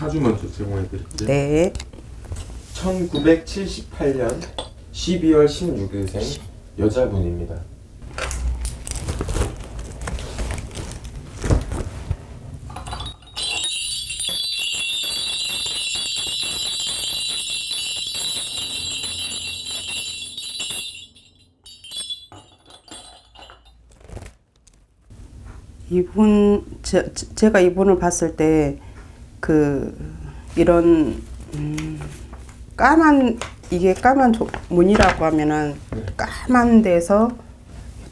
사주 먼저 제공해 드릴게요. 네. 1978년 12월 16일생 여자분입니다. 이분 제, 제가 이분을 봤을 때 그 이런 음, 까만 이게 까만 조- 문이라고 하면은 까만 데서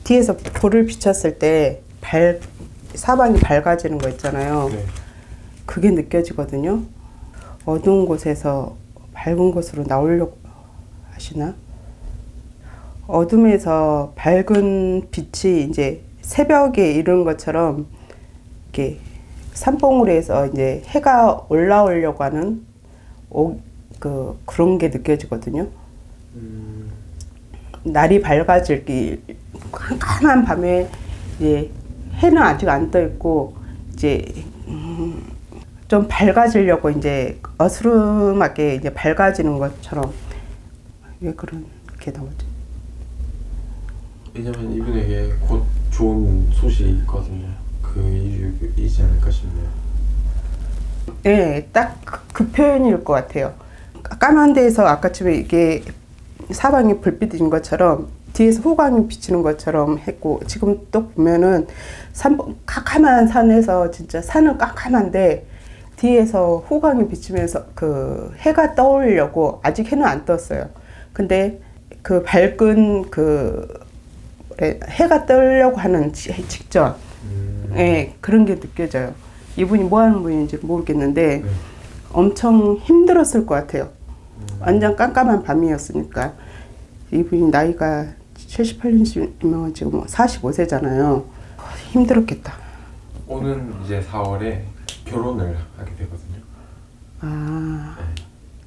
뒤에서 불을 비쳤을 때 발 사방이 밝아지는 거 있잖아요. 네. 그게 느껴지거든요. 어두운 곳에서 밝은 곳으로 나오려고 하시나? 어둠에서 밝은 빛이 이제 새벽에 이른 것처럼 이렇게 산봉우리 에서 이제 해가 올라오려고 하는 오, 그 그런 게 느껴지거든요. 음, 날이 밝아질 게 깜깜한 밤에 이제 해는 아직 안 떠 있고 이제 음, 좀 밝아지려고 이제 어스름하게 이제 밝아지는 것처럼 왜 그렇게 나오지? 왜냐면 이분에게 곧 좋은 소식이 있거든요. 그 이유이지 않을까 싶네요. 예, 딱그 표현일 것 같아요. 까만 데에서 아까쯤에 이게 사방에 불빛인 것처럼 뒤에서 호광이 비치는 것처럼 했고 지금 또 보면은 산 깜깜한 산에서 진짜 산은 깜깜한데 뒤에서 호광이 비치면서 그 해가 떠오르려고 아직 해는 안 떴어요. 근데 그 밝은 그 해가 뜨려고 하는 지- 직전 음, 예, 그런 게 느껴져요. 이분이 뭐 하는 분인지 모르겠는데 네. 엄청 힘들었을 것 같아요. 완전 깜깜한 밤이었으니까. 이분이 나이가 78년이면 지금 45세잖아요. 힘들었겠다. 오는 이제 4월에 결혼을 하게 되거든요. 아,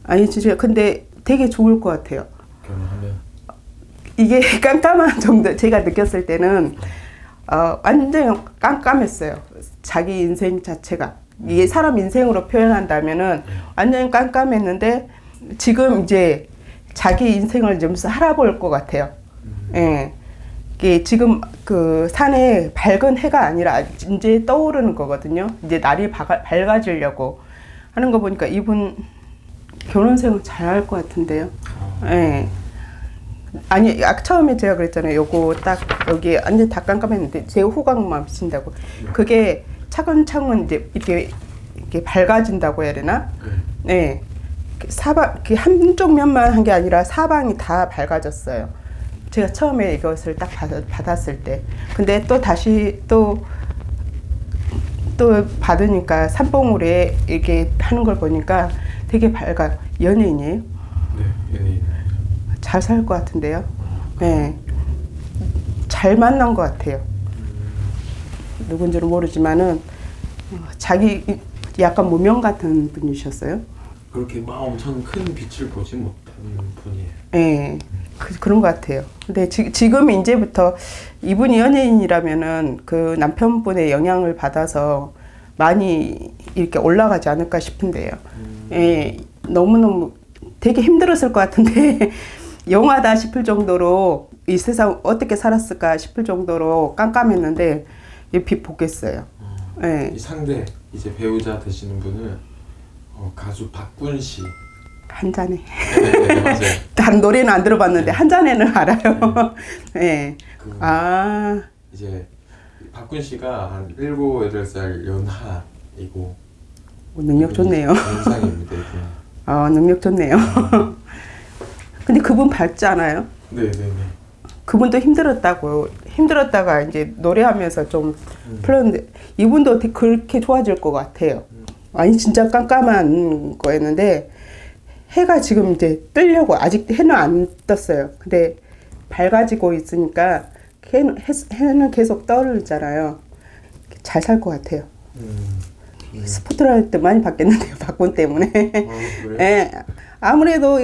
아니 진짜 근데 되게 좋을 것 같아요. 결혼하면 이게 깜깜한 정도 제가 느꼈을 때는 어, 완전 깜깜했어요. 자기 인생 자체가 이게 사람 인생으로 표현한다면은 완전 깜깜했는데 지금 이제 자기 인생을 좀 살아볼 것 같아요. 예. 이게 지금 그 산에 밝은 해가 아니라 이제 떠오르는 거거든요. 이제 날이 밝아, 밝아지려고 하는 거 보니까 이분 결혼 생활 잘할 것 같은데요. 예. 아니, 아, 처음에 제가 그랬잖아요. 요거 딱 여기 완전 다 깜깜했는데 제 후광만 비친다고. 그게 차근차근 이제 이렇게 이렇게 밝아진다고 해야 되나? 네. 네. 사방 그 한쪽 면만 한 게 아니라 사방이 다 밝아졌어요. 제가 처음에 이것을 딱 받, 받았을 때. 근데 또 다시 또 또 받으니까 산봉우리에 이렇게 하는 걸 보니까 되게 밝아. 연예인이에요. 네, 연예인. 잘 살 것 같은데요. 네. 잘 만난 것 같아요. 누군지는 모르지만은 어, 자기 약간 무명 같은 분이셨어요. 그렇게 막 엄청 큰 빛을 보지 못한 분이에요. 예, 그, 그런 것 같아요. 근데 지, 지금 이제부터 이분이 연예인이라면은 그 남편분의 영향을 받아서 많이 이렇게 올라가지 않을까 싶은데요. 예, 너무너무 되게 힘들었을 것 같은데 영화다 싶을 정도로 이 세상 어떻게 살았을까 싶을 정도로 깜깜했는데 이빛 보겠어요. 예, 이 상대 이제 배우자 되시는 분은 어, 가수 박군 씨. 한 잔에. 네, 네, 네, 맞아요. 다른 노래는 안 들어봤는데 한 잔에는 알아요. 예. 그 아, 이제 박군 씨가 한 7, 8살 연하이고 뭐 능력 좋네요. 연상입니다. 이분. 아, 능력 좋네요. 근데 그분 밝지 않아요? 네, 네, 네. 그분도 힘들었다고 힘들었다가 이제 노래하면서 좀 풀었는데 이분도 되게 그렇게 좋아질 것 같아요. 아니 진짜 깜깜한 거였는데 해가 지금 이제 뜨려고 아직 해는 안 떴어요. 근데 밝아지고 있으니까 해는, 해- 해는 계속 떠오르잖아요. 잘 살 것 같아요. 음. 스포트라이트 많이 받겠는데요, 박군 때문에. 어, 그래요? 예. 아무래도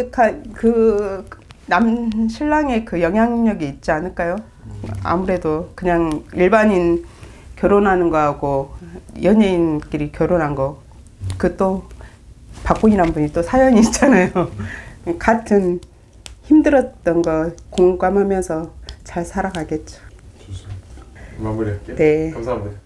그 남 신랑의 그 영향력이 있지 않을까요? 아무래도 그냥 일반인 결혼하는 거하고 연예인끼리 결혼한 거 그 또 박군이란 분이 또 사연이 있잖아요. 같은 힘들었던 거 공감하면서 잘 살아가겠죠. 좋습니다. 마무리할게요. 네. 감사합니다.